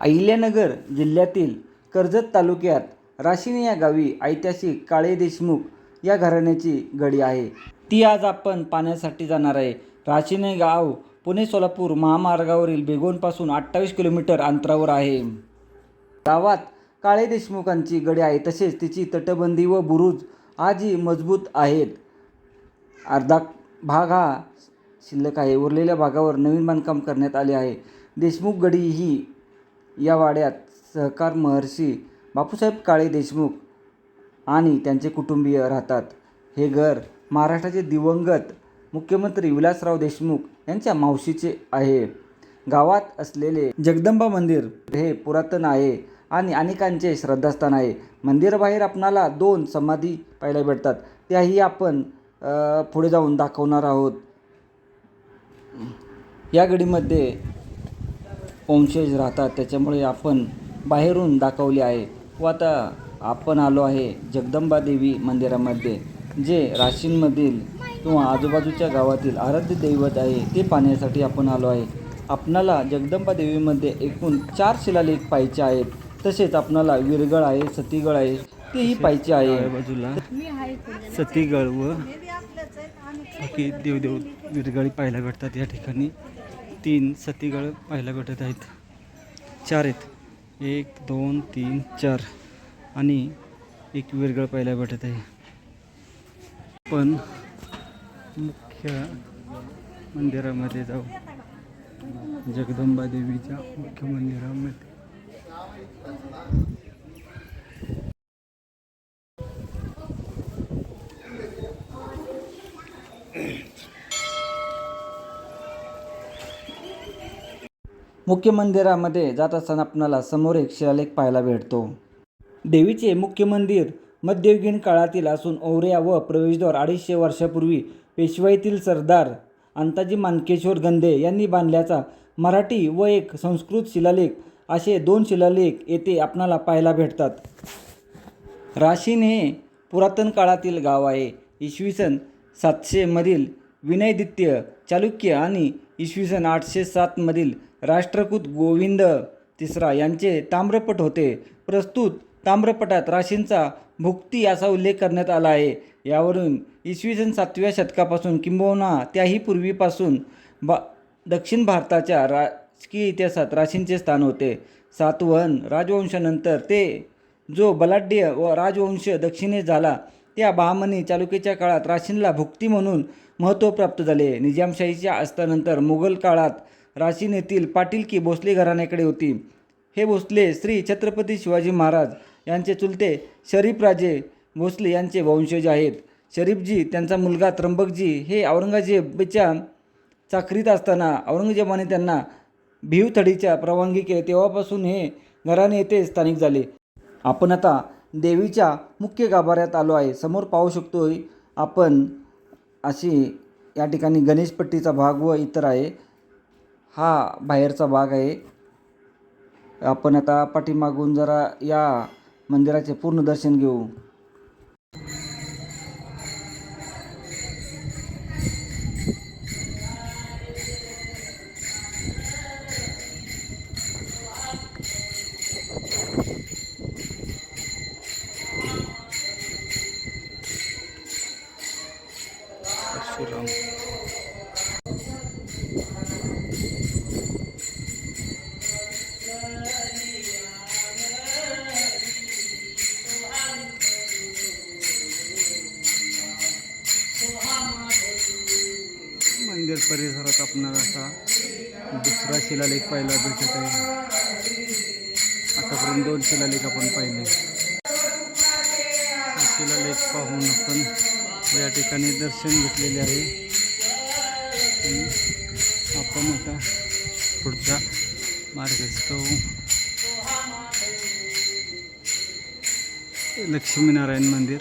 अहिल्यानगर जिल्ह्यातील कर्जत तालुक्यात राशिनी या गावी ऐतिहासिक काळे देशमुख या घराण्याची गडी आहे. ती आज आपण पाहण्यासाठी जाणार आहे. राशिनी गाव पुणे सोलापूर महामार्गावरील बेगोनपासून अठ्ठावीस किलोमीटर अंतरावर आहे. गावात काळे देशमुखांची गडी आहे. तसेच तिची तटबंदी व बुरुज आजही मजबूत आहेत. अर्धा भाग हा शिल्लक आहे. उरलेल्या भागावर नवीन बांधकाम करण्यात आले आहे. देशमुख गडी ही या वाड्यात सहकार महर्षी बापूसाहेब काळे देशमुख आणि त्यांचे कुटुंबीय राहतात. हे घर महाराष्ट्राचे दिवंगत मुख्यमंत्री विलासराव देशमुख यांच्या मावशीचे आहे. गावात असलेले जगदंबा मंदिर हे पुरातन आहे आणि अनेकांचे श्रद्धास्थान आहे. मंदिराबाहेर आपणाला दोन समाधी पाहायला भेटतात. त्याही आपण पुढे जाऊन दाखवणार आहोत. या गडीमध्ये पंशज राहतात. त्याच्यामुळे आपण बाहेरून दाखवले आहे. व आता आपण आलो आहे जगदंबा देवी मंदिरामध्ये जे राशींमधील किंवा आजूबाजूच्या गावातील आराध्य दैवत आहे ते पाहण्यासाठी आपण आलो आहे. आपणाला जगदंबा देवीमध्ये एकूण चार शिलालेख पाहिजे आहेत. तसेच आपणाला विरगळ आहे सतीगळ आहे तेही पाहिजे आहे. बाजूला सतीगळ व बाकी देवदेव विरगळी पाहायला भेटतात या ठिकाणी. तीन सतीगळ पाहायला भेटत आहेत. चार आहेत. एक दोन तीन चार. आणि एक विरगळ पाहायला भेटत आहे. पण मुख्य मंदिरामध्ये जाऊ. जगदंबा देवीच्या मुख्य मंदिरामध्ये. मुख्य मंदिरामध्ये जात असताना आपणाला समोर एक शिलालेख पाहायला भेटतो. देवीचे मुख्य मंदिर मध्ययुगीन काळातील असून ओवऱ्या व प्रवेशद्वार अडीचशे वर्षापूर्वी पेशवाईतील सरदार अंताजी मानकेश्वर गंधे यांनी बांधल्याचा मराठी व एक संस्कृत शिलालेख असे दोन शिलालेख येथे आपणाला पाहायला भेटतात. राशीन हे पुरातन काळातील गाव आहे. इसवी सन सातशेमधील विनयदित्य चालुक्य आणि इसवी सन आठशे सातमधील राष्ट्रकूत गोविंद तिसरा यांचे ताम्रपट होते. प्रस्तुत ताम्रपटात राशींचा भुक्ती असा उल्लेख करण्यात आला आहे. यावरून इसवी सन सातव्या शतकापासून किंबहुना त्याही पूर्वीपासून बा दक्षिण भारताच्या राजकीय इतिहासात राशींचे स्थान होते. सातवहन राजवंशानंतर ते जो बलाढ्य व राजवंश दक्षिणेस झाला त्या बहामनी चालुक्याच्या काळात राशींला भुक्ती म्हणून महत्त्व प्राप्त झाले. निजामशाहीच्या अस्तानंतर मुघल काळात राशीन येथील पाटीलकी भोसले घराण्याकडे होती. हे भोसले श्री छत्रपती शिवाजी महाराज यांचे चुलते शरीफराजे भोसले यांचे वंशज आहेत. शरीफजी त्यांचा मुलगा त्र्यंबकजी हे औरंगजेबच्या चाकरीत असताना औरंगजेबाने त्यांना भिवथडीच्या परवानगी केली. तेव्हापासून हे घराणे येथे स्थानिक झाले. आपण आता देवीच्या मुख्य गाभाऱ्यात आलो आहे. समोर पाहू शकतो आपण अशी या ठिकाणी गणेशपट्टीचा भाग व इतर आहे. हा बाहेरचा भाग आहे. आपण आता पाठीमागून जरा या मंदिराचे पूर्ण दर्शन घेऊ. परिसरात आपणाला असा दुसरा शिलालेख पाहायला भेटत आहे. आतापर्यंत दोन शिलालेख आपण पाहिले. शिलालेख पाहून आपण या ठिकाणी दर्शन घेतलेले आहे. आपण आता पुढचा मार्गस्थ लक्ष्मीनारायण मंदिर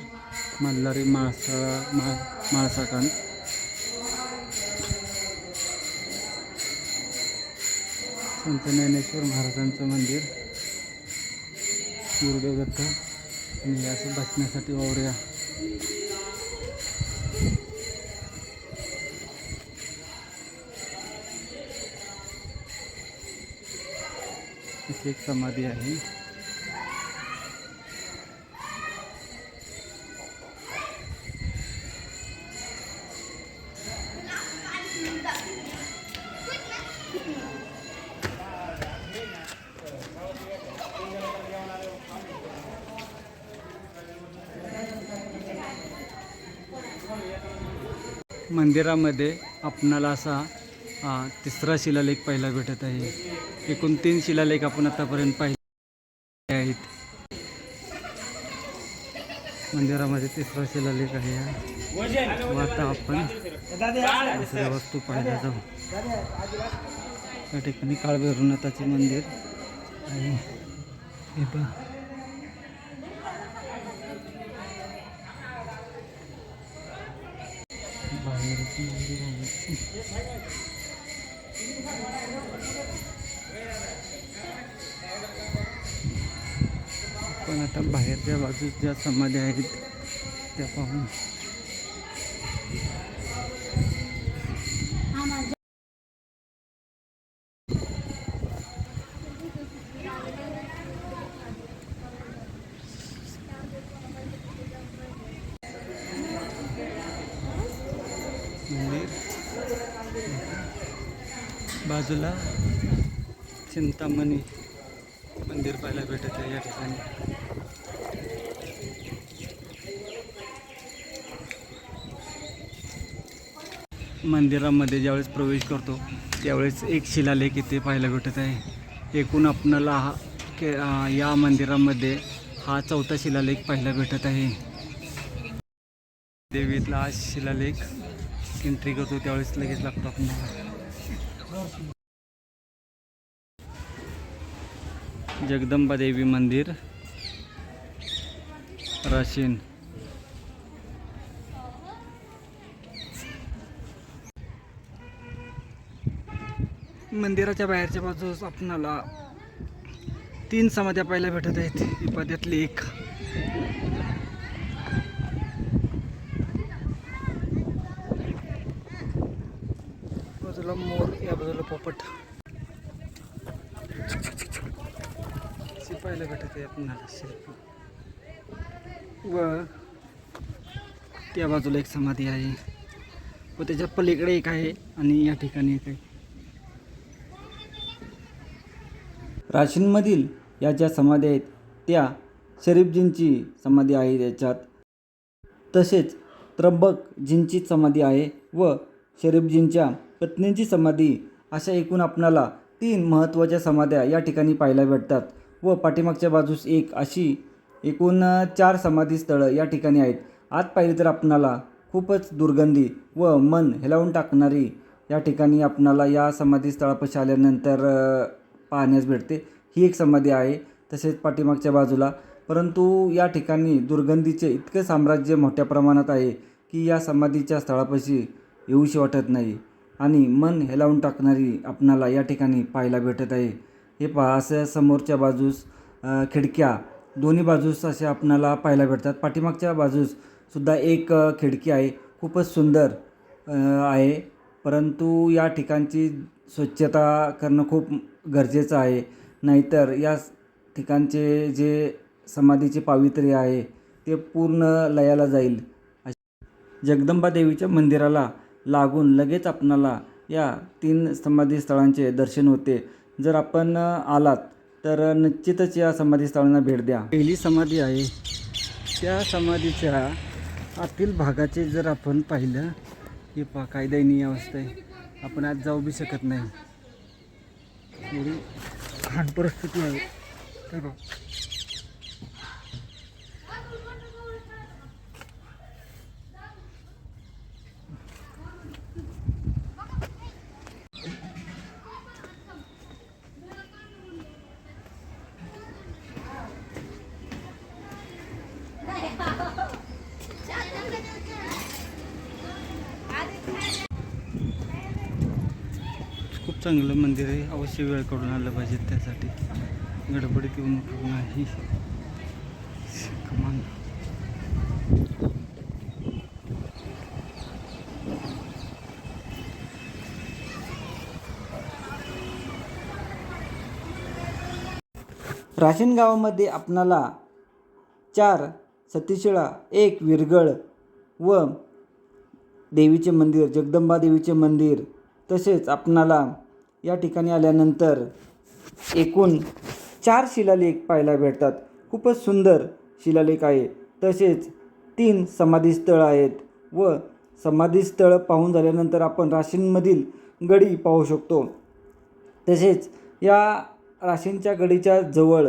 मल्हारी माळसा मा माळसाकांत संत ज्ञानेश्वर महाराजांचं मंदिर गुरुदेव दत्त आणि असं बसण्यासाठी वावऱ्या अशी एक समाधी आहे. मंदिरामध्ये आपणाला असा तिसरा शिलालेख पाहायला भेटत आहे. एकूण तीन शिलालेख आपण आतापर्यंत पाहिले आहेत. मंदिरामध्ये तिसरा शिलालेख आहे व आता आपण दुसऱ्या वस्तू पाहायला जाऊ. या ठिकाणी काळभैरवनाथाचे मंदिर. आहे हे पहा बाहेरचं मंदिर आहे पण आता बाहेरच्या बाजूस ज्या समाध्या आहेत त्या पाहून मंदिर. बाजूला चिंतामणी मंदिर पाहायला भेटत आहे या ठिकाणी. मंदिरामध्ये ज्यावेळेस प्रवेश करतो त्यावेळेस एक शिलालेख इथे पाहायला भेटत आहे. एकूण आपणाला हा के या मंदिरामध्ये हा चौथा शिलालेख पाहायला भेटत आहे. देवीतला हा शिलालेख एंट्री करतो त्यावेळेस लगेच लागतो आपण जगदंबा देवी मंदिर राशीन. मंदिराच्या बाहेरच्या बाजूस आपणाला तीन समाध्या पाहायला भेटत आहेत. ही पद्यातली एक. बाजूला मोर या बाजूला पोपट. शिपायला भेटत आहे आपल्याला शिल्प व त्या बाजूला एक समाधी आहे. व त्याच्या पलीकडे एक आहे आणि या ठिकाणी एक आहे. राशींमधील या ज्या समाधी आहेत त्या शरीफजींची समाधी आहे त्याच्यात तसेच त्र्यंबकजींची समाधी आहे व शरीफजींच्या पत्नींची समाधी अशा एकूण आपणाला तीन महत्त्वाच्या समाध्या या ठिकाणी पाहायला भेटतात. व पाठीमागच्या बाजूस एक अशी एकूण चार समाधी स्थळं या ठिकाणी आहेत. आत पाहिली तर आपणाला खूपच दुर्गंधी व मन हेलावून टाकणारी या ठिकाणी आपणाला या समाधी स्थळापाशी आल्यानंतर पाहण्यास भेटते. ही एक समाधी आहे तसेच पाठीमागच्या बाजूला. परंतु या ठिकाणी दुर्गंधीचे इतके साम्राज्य मोठ्या प्रमाणात आहे की या समाधीच्या स्थळापाशी येऊशी वाटत नाही. आणि मन हेलावून टाकणारी आपणाला या ठिकाणी पाहायला भेटत आहे. हे पहा असं समोरच्या बाजूस खिडक्या दोन्ही बाजूस असे आपणाला पाहायला भेटतात. पाठीमागच्या बाजूस सुद्धा एक खिडकी आहे. खूपच सुंदर आहे. परंतु या ठिकाणची स्वच्छता करणं खूप गरजेचं आहे. नाहीतर या ठिकाणचे जे समाधीचे पावित्र्य आहे ते पूर्ण लयाला जाईल. जगदंबा देवीच्या मंदिराला लागून लगेच आपणाला या तीन समाधी स्थळांचे दर्शन होते. जर आपण आलात तर निश्चितच या समाधी स्थळांना भेट द्या. पहिली समाधी आहे. त्या समाधीच्या आतील भागाचे जर आपण पाहिलं की पा काय दयनीय अवस्था आहे. आपण आज जाऊ बी शकत नाही. एवढी घाण परिस्थिती आहे. चांगलं मंदिर आहे. अवश्य वेळ काढून आलं पाहिजे त्यासाठी. गडबड येऊन उपयोग नाही. कमान राशीन गावामध्ये आपणाला चार सतीशिळा एक विरगळ व देवीचे मंदिर जगदंबा देवीचे मंदिर तसेच आपणाला या ठिकाणी आल्यानंतर एकूण चार शिलालेख पाहायला भेटतात. खूपच सुंदर शिलालेख आहे. तसेच तीन समाधीस्थळ आहेत व समाधीस्थळ पाहून झाल्यानंतर आपण राशींमधील गडी पाहू शकतो. तसेच या राशींच्या गडीच्या जवळ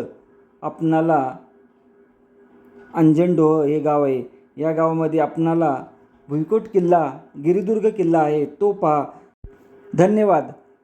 आपणाला अंजनडोह हे गाव आहे. या गावामध्ये आपणाला भुईकोट किल्ला गिरिदुर्ग किल्ला आहे. तो पहा. धन्यवाद.